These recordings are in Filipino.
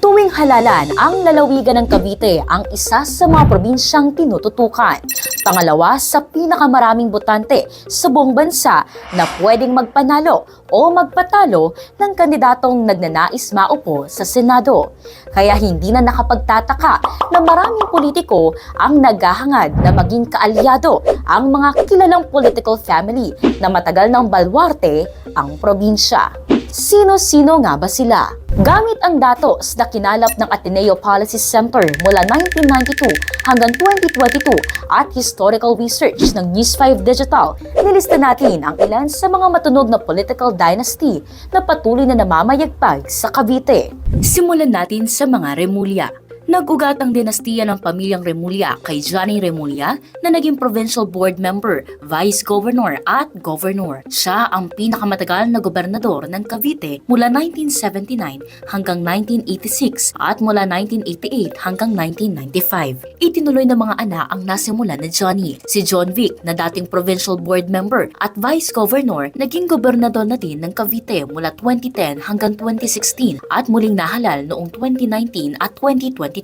Tuwing halalan, ang lalawigan ng Cavite ang isa sa mga probinsyang tinututukan. Pangalawa sa pinakamaraming botante sa buong bansa na pwedeng magpanalo o magpatalo ng kandidatong nagnanais maupo sa Senado. Kaya hindi na nakapagtataka na maraming politiko ang naghahangad na maging kaalyado ang mga kilalang political family na matagal ng balwarte ang probinsya. Sino-sino nga ba sila? Gamit ang datos na kinalap ng Ateneo Policy Center mula 1992 hanggang 2022 at historical research ng News 5 Digital, nilista natin ang ilan sa mga matunog na political dynasty na patuloy na namamayagpag sa Cavite. Simulan natin sa mga Remulla. Nag-ugat ang dinastiya ng pamilyang Remulla kay Johnny Remulla na naging provincial board member, vice governor at governor. Siya ang pinakamatagal na gobernador ng Cavite mula 1979 hanggang 1986 at mula 1988 hanggang 1995. Itinuloy ng mga anak ang nasimula na Johnny. Si John Vic na dating provincial board member at vice governor naging gobernador na din ng Cavite mula 2010 hanggang 2016 at muling nahalal noong 2019 at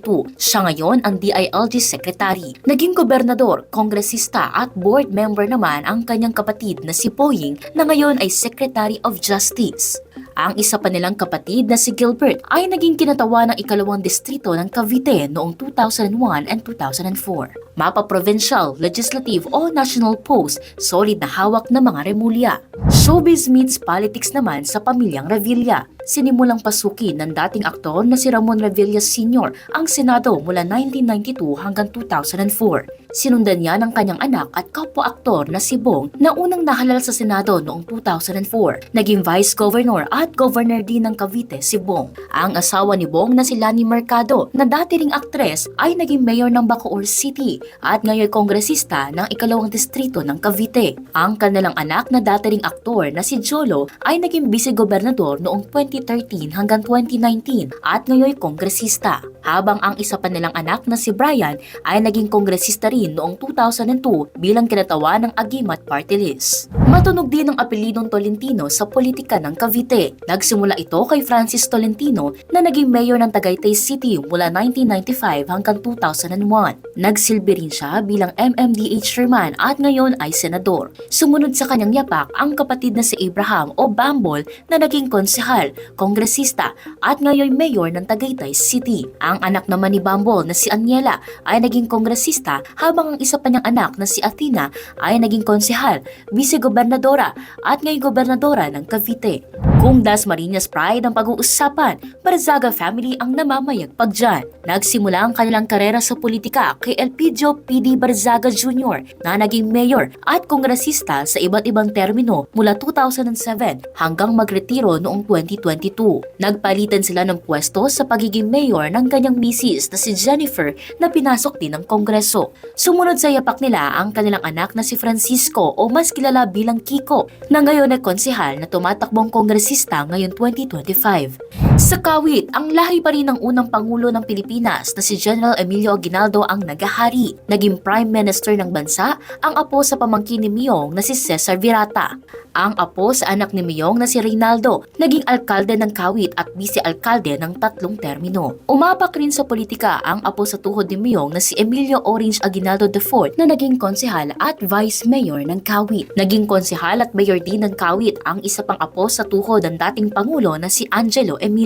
2022. Siya ngayon ang DILG Secretary. Naging gobernador, kongresista at board member naman ang kanyang kapatid na si Poying na ngayon ay Secretary of Justice. Ang isa pa nilang kapatid na si Gilbert ay naging kinatawa ng ikalawang distrito ng Cavite noong 2001 and 2004. Mapa provincial, legislative o national post, solid na hawak ng mga remulya. Showbiz meets politics naman sa pamilyang Revilla. Sinimulang pasukin ng dating aktor na si Ramon Revilla Sr. ang Senado mula 1992 hanggang 2004. Sinundan niya ng kanyang anak at kapwa-aktor na si Bong na unang nahalal sa Senado noong 2004. Naging Vice Governor at Governor din ng Cavite si Bong. Ang asawa ni Bong na si Lani Mercado na dati ring aktres ay naging mayor ng Bacoor City at ngayon kongresista ng ikalawang distrito ng Cavite. Ang kanilang anak na dati ring aktor na si Jolo ay naging vice-gobernador noong 2013 hanggang 2019 at ngayon kongresista. Habang ang isa pa nilang anak na si Brian ay naging kongresista rin noong 2002 bilang kinatawa ng Agimat Party List. Matunog din ang apelidong Tolentino sa politika ng Cavite. Nagsimula ito kay Francis Tolentino na naging mayor ng Tagaytay City mula 1995 hanggang 2001. Nagsilbi rin siya bilang MMDH chairman at ngayon ay senador. Sumunod sa kanyang yapak ang kapatid na si Abraham o Bambol na naging konsehal, kongresista at ngayon mayor ng Tagaytay City. Ang anak naman ni Bambol na si Aniela ay naging kongresista habang ang isa pa niyang anak na si Athena ay naging konsehal, vice-gobernadora at ngayon gobernadora ng Cavite. Kung Dasmariñas Pride ang pag-uusapan, Barzaga family ang namamayagpag dyan. Nagsimula ang kanilang karera sa politika kay Elpidio P.D. Barzaga Jr. na naging mayor at kongresista sa iba't ibang termino mula 2007 hanggang magretiro noong 2022. Nagpalitan sila ng pwesto sa pagiging mayor ng kanyang misis na si Jennifer na pinasok din ng kongreso. Sumunod sa yapak nila ang kanilang anak na si Francisco o mas kilala bilang Kiko na ngayon ay konsehal na tumatakbong kongresista ngayon 2025. Sa kawit, ang lahi pa rin ng unang Pangulo ng Pilipinas na si General Emilio Aguinaldo ang nagahari. Naging Prime Minister ng bansa ang apo sa pamangkin ni Miyong na si Cesar Virata. Ang apo sa anak ni Miyong na si Reynaldo, naging alkalde ng Kawit at vice-alkalde ng tatlong termino. Umapak rin sa politika ang apo sa tuhod ni Miyong na si Emilio Orange Aguinaldo IV na naging konsehal at vice mayor ng Kawit. Naging konsehal at mayor din ng Kawit ang isa pang apo sa tuhod ng dating Pangulo na si Angelo Emilio.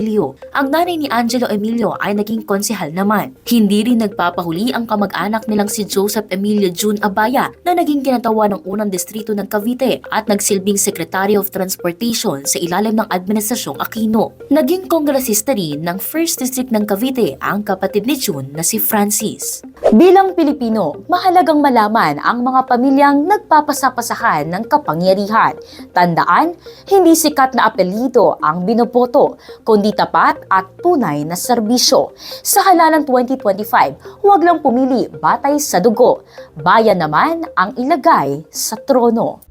Ang nanay ni Angelo Emilio ay naging konsehal naman. Hindi rin nagpapahuli ang kamag-anak nilang si Joseph Emilio June Abaya na naging kinatawa ng unang distrito ng Cavite at nagsilbing Secretary of Transportation sa ilalim ng Administrasyong Aquino. Naging kongresista rin ng 1st District ng Cavite ang kapatid ni June na si Francis. Bilang Pilipino, mahalagang malaman ang mga pamilyang nagpapasapasahan ng kapangyarihan. Tandaan, hindi sikat na apelido ang binoboto, kundi tapat at tunay na serbisyo. Sa halalan 2025, huwag lang pumili batay sa dugo. Bayan naman ang ilagay sa trono.